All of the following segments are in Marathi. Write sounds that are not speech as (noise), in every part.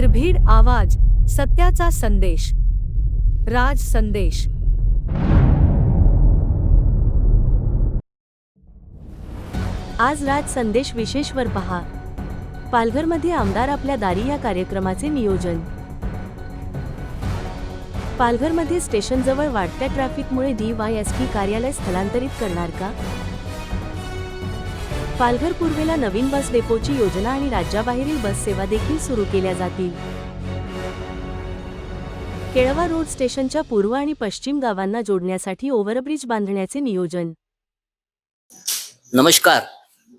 निर्भीड आवाज सत्याचा संदेश राज संदेश. आज राज संदेश विशेषवर पहा. पालघरमध्ये आमदार आपल्या दारी या कार्यक्रमाचे नियोजन. पालघरमध्ये स्टेशनजवळ वाढत्या ट्रॅफिकमुळे डी वाय एस पी कार्यालय स्थलांतरित करणार का? पालघर पूर्वेला नवीन बस डेपोची योजना आणि राज्याबाहेरील बस सेवा देखील सुरू केल्या जातील. केळवा रोड स्टेशनच्या पूर्व आणि पश्चिम गावांना जोडण्यासाठी ओव्हरब्रिज बांधण्याचे नियोजन. नमस्कार.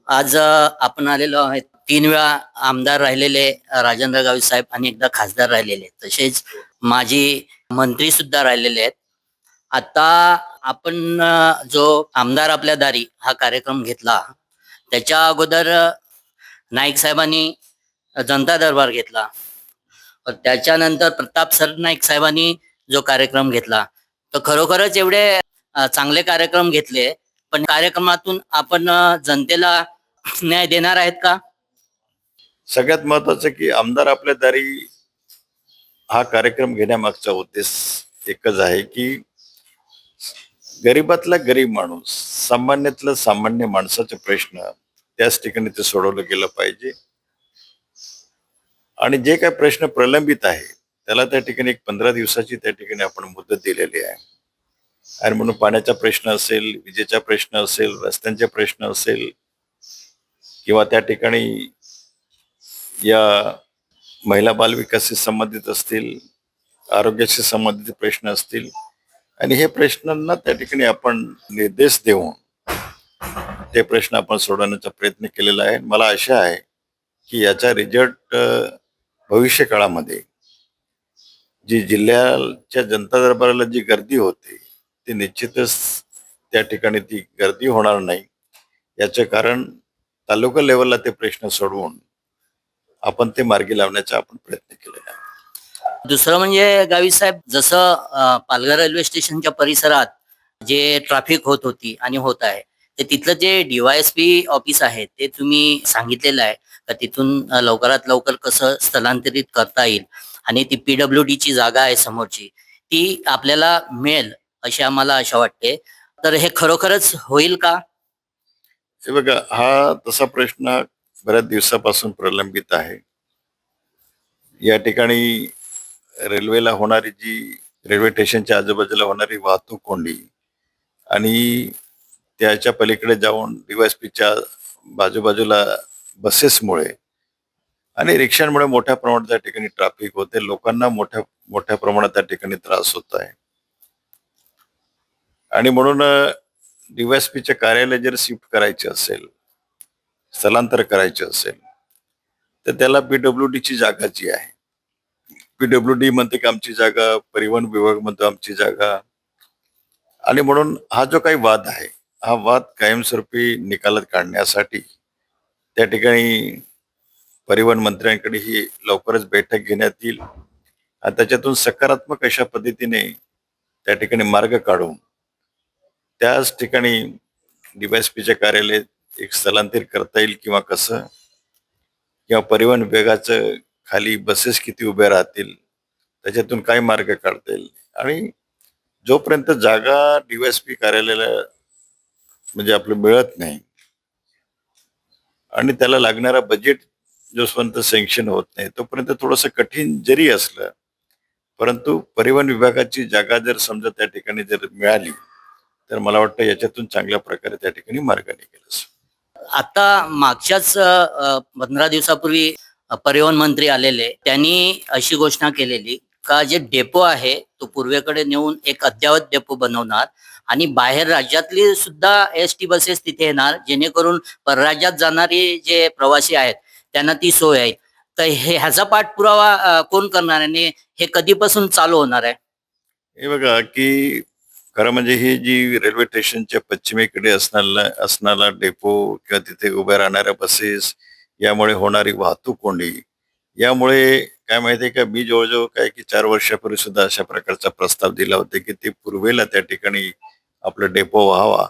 आज आपण आलेलो आहेत. तीन वेळा आमदार राहिलेले राजेंद्र गावी साहेब आणि एकदा खासदार राहिलेले. तसेच माजी मंत्री सुद्धा राहिलेले आहेत. आता आपण जो आमदार आपल्या दारी हा कार्यक्रम घेतला त्याच्या अगोदर नाईक साहेबांनी जनता दरबार घेतला. त्याच्यानंतर प्रताप सर नाईक साहेबांनी जो कार्यक्रम घेतला. तर खरोखरच एवढे चांगले कार्यक्रम घेतले. पण कार्यक्रमातून आपण जनतेला न्याय देणार आहेत का? सगळ्यात महत्वाचं की आमदार आपल्या दारी हा कार्यक्रम घेण्यामागचा उद्देश एकच आहे की गरीबातला गरीब माणूस सामान्यातलं सामान्य माणसाचे प्रश्न त्याच ठिकाणी ते सोडवलं गेलं पाहिजे. आणि जे काही प्रश्न प्रलंबित आहे त्याला त्या ठिकाणी एक पंधरा दिवसाची त्या ठिकाणी आपण मुदत दिलेली आहे. आणि म्हणून पाण्याचा प्रश्न असेल विजेचा प्रश्न असेल रस्त्यांचे प्रश्न असेल किंवा त्या ठिकाणी या महिला बालविकासाशी संबंधित असतील आरोग्याशी संबंधित प्रश्न असतील आणि हे प्रश्नांना त्या ठिकाणी आपण निर्देश देऊन ते प्रश्न आपण सोडवण्याचा प्रयत्न केलेला आहे. मला आशा आहे की याचा रिझल्ट भविष्य काळामध्ये जी जिल्ह्याच्या जनता दरबाराला जी गर्दी होते ती निश्चितच त्या ठिकाणी ती गर्दी होणार नाही. याचं कारण तालुका लेवलला ते प्रश्न सोडवून आपण ते मार्गी लावण्याचा आपण प्रयत्न केलेला आहे. दुसरं म्हणजे गावी साहेब जसं पालघर रेल्वे स्टेशनच्या परिसरात जे ट्रॅफिक होत होती आणि होत आहे तर तिथलं जे डीवायएसपी ऑफिस आहे ते तुम्ही सांगितलेलं आहे का तिथून लवकरात लवकर कसं स्थलांतरित करता येईल आणि ती पीडब्ल्यू डी ची जागा आहे समोरची ती आपल्याला मिळेल अशी आम्हाला आशा वाटते. तर हे खरोखरच होईल का? हे बघा हा तसा प्रश्न बऱ्याच दिवसापासून प्रलंबित आहे. या ठिकाणी रेल्वेला होणारी जी रेल्वे स्टेशनच्या आजूबाजूला होणारी वाहतूक कोंडी आणि त्याच्या पलीकडे जाऊन डीवायसपीच्या बाजूबाजूला बसेसमुळे आणि रिक्षांमुळे मोठ्या प्रमाणात त्या ठिकाणी ट्रॅफिक होते. लोकांना मोठ्या मोठ्या प्रमाणात त्या ठिकाणी त्रास होत आहे. आणि म्हणून डीवायसपीचे कार्यालय जर शिफ्ट करायचे असेल स्थलांतर करायचे असेल तर त्याला पीडब्ल्यू ची जागा जी आहे पीडब्ल्यू डी म्हणते की आमची जागा परिवहन विभाग म्हणतो आमची जागा. आणि म्हणून हा जो काही वाद आहे हा वाद कायमस्वरूपी निकालात काढण्यासाठी त्या ठिकाणी परिवहन मंत्र्यांकडे ही लवकरच बैठक घेण्यात येईल. आणि त्याच्यातून सकारात्मक अशा पद्धतीने त्या ठिकाणी मार्ग काढून त्याच ठिकाणी डीवायसपीचे कार्यालय एक स्थलांतरित करता येईल किंवा कसं? किंवा परिवहन विभागाचं खाली बसेस किती उभ्या राहतील? त्याच्यातून काय मार्ग काढता येईल? आणि जोपर्यंत जागा डीवायसपी कार्यालयाला म्हणजे आपलं मिळत नाही. आणि त्याला लागणारा बजेट जोपर्यंत सँक्शन होत नाही तोपर्यंत थोडंसं कठीण जरी असलं परंतु परिवहन विभागाची जागा जर समजा त्या ठिकाणी जर मिळाली तर मला वाटतं याच्यातून चांगल्या प्रकारे त्या ठिकाणी मार्ग निघेल आता मागच्याच पंधरा दिवसापूर्वी परिवहन मंत्री आलेले त्यांनी अशी घोषणा केलेली का जे डेपो आहे तो पूर्वेकडे नेऊन एक अद्ययावत डेपो बनवणार आणि बाहेर राज्यातली सुद्धा एस टी बसेस तिथे येणार जेणेकरून परराज्यात जाणारे जे प्रवासी आहेत त्यांना ती सोय आहे. तर हे ह्याचा पाठपुरावा कोण करणार आणि हे कधीपासून चालू होणार आहे? हे बघा की खरं म्हणजे ही जी रेल्वे स्टेशनच्या पश्चिमेकडे असणारा असणारा डेपो किंवा तिथे उभ्या राहणाऱ्या बसेस यामुळे होणारी वाहतूक कोंडी यामुळे काय माहितीये का? मी जवळजवळ काय की चार वर्षापूर्वी सुद्धा अशा प्रकारचा प्रस्ताव दिला होता की ते पूर्वेला त्या ठिकाणी आपलं डेपो व्हावा.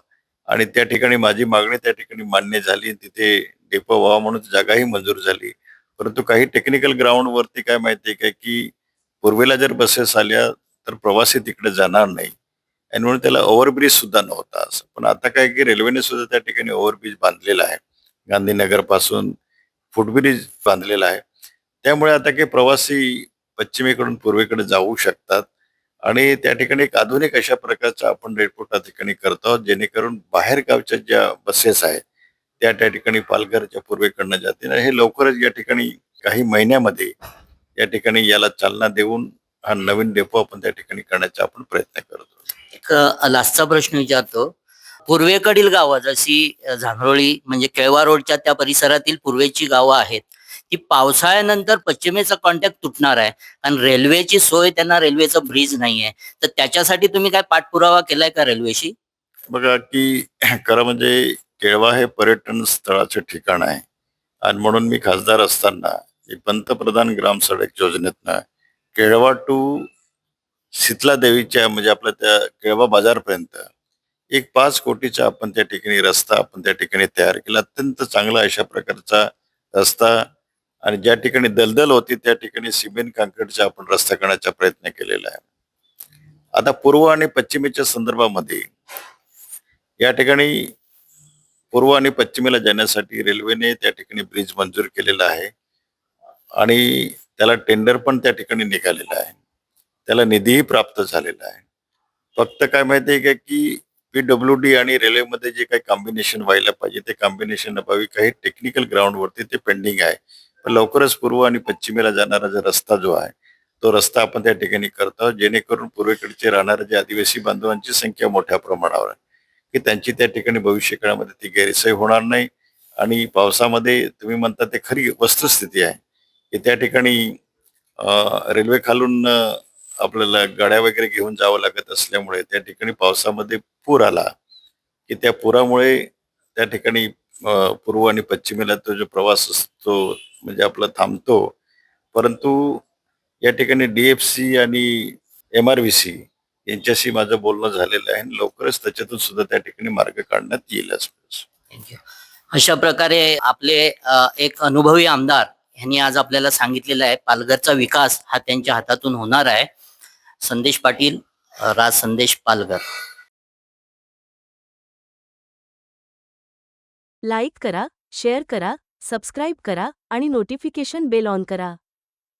आणि त्या ठिकाणी माझी मागणी त्या ठिकाणी मान्य झाली तिथे डेपो व्हावा म्हणून जागाही मंजूर झाली. परंतु काही टेक्निकल ग्राउंड वरती काय माहितीये काय की पूर्वेला जर बसेस आल्या तर प्रवासी तिकडे जाणार नाही. आणि म्हणून त्याला ओव्हरब्रिज सुद्धा नव्हता असं. पण आता काय की रेल्वेने सुद्धा त्या ठिकाणी ओव्हरब्रिज बांधलेला आहे. गांधीनगरपासून फुटब्रिज बांधलेला आहे. त्यामुळे आता काही प्रवासी पश्चिमेकडून पूर्वेकडे जाऊ शकतात. आणि त्या ठिकाणी एक आधुनिक अशा प्रकारचा आपण रेडपोर्ट त्या ठिकाणी करतो आहोत जेणेकरून बाहेर गावच्या ज्या बसेस आहेत त्या त्या ठिकाणी पालघरच्या पूर्वेकडनं जातील. आणि हे लवकरच या ठिकाणी काही महिन्यामध्ये या ठिकाणी याला चालना देऊन हा नवीन डेपो आपण त्या ठिकाणी करण्याचा आपण प्रयत्न करतो एक लास्टचा प्रश्न विचारतो. पूर्वेकडील गावं जशी झांगरोळी म्हणजे केळवा रोडच्या त्या परिसरातील पूर्वेची गावं आहेत की पावसाळ्यानंतर पश्चिमेचा कॉन्टॅक्ट तुटणार आहे. कारण रेल्वेची सोय त्यांना रेल्वेचं ब्रिज नाहीये. तर त्याच्यासाठी तुम्ही काय पाठपुरावा केलाय का रेल्वेशी बघा की (clears throat) खरं म्हणजे केळवा हे पर्यटन स्थळाचे ठिकाण आहे. आणि म्हणून मी खासदार असताना पंतप्रधान ग्राम सडक योजनेतनं केळवा टू शीतला देवीच्या म्हणजे आपल्या त्या केळवा बाजारपर्यंत एक पाच कोटीचा आपण त्या ठिकाणी रस्ता आपण त्या ठिकाणी तयार केला. अत्यंत चांगला अशा प्रकारचा रस्ता आणि ज्या ठिकाणी दलदल होती त्या ठिकाणी सिमेंट काँक्रीटचा आपण रस्ता करण्याचा प्रयत्न केलेला आहे. आता पूर्व आणि पश्चिमेच्या संदर्भामध्ये या ठिकाणी पूर्व आणि पश्चिमेला जाण्यासाठी रेल्वेने त्या ठिकाणी ब्रिज मंजूर केलेला आहे. आणि त्याला टेंडर पण त्या ठिकाणी निघालेला आहे. त्याला निधीही प्राप्त झालेला आहे. फक्त काय माहिती आहे का की पीडब्ल्यू डी आणि रेल्वेमध्ये जे काही कॉम्बिनेशन व्हायला पाहिजे ते कॉम्बिनेशन अभावी काही टेक्निकल ग्राउंडवरती ते पेंडिंग आहे. लवकरच पूर्व आणि पश्चिमेला जाणारा जो रस्ता जो आहे तो रस्ता आपण त्या ठिकाणी करतो आहोत, जेणेकरून पूर्वेकडचे राहणारे जे आदिवासी बांधवांची संख्या मोठ्या प्रमाणावर आहे. की त्यांची त्या ठिकाणी भविष्य काळामध्ये ती गैरसोय होणार नाही आणि पावसामध्ये तुम्ही म्हणता ते खरी वस्तुस्थिती आहे की त्या ठिकाणी रेल्वे खालून आपल्याला गाड्या वगैरे घेऊन जावं लागत असल्यामुळे त्या ठिकाणी पावसामध्ये पूर आला की त्या पुरामुळे त्या ठिकाणी पूर्व आणि पश्चिमेला तो जो प्रवास असतो म्हणजे आपला थांबतो. परंतु या ठिकाणी डीएफसी आणि एम आर व्ही सी यांच्याशी माझं बोलणं झालेलं आहे आणि लवकरच त्याच्यातून सुद्धा त्या ठिकाणी मार्ग काढण्यात येईलच अशा प्रकारे आपले एक अनुभवी आमदार यांनी आज आपल्याला सांगितलेलं आहे पालघरचा विकास हा त्यांच्या हातातून होणार आहे. संदेश पाटील राज संदेश पालघर. लाईक करा शेअर करा सबस्क्राईब करा आणि नोटिफिकेशन बेल ऑन करा.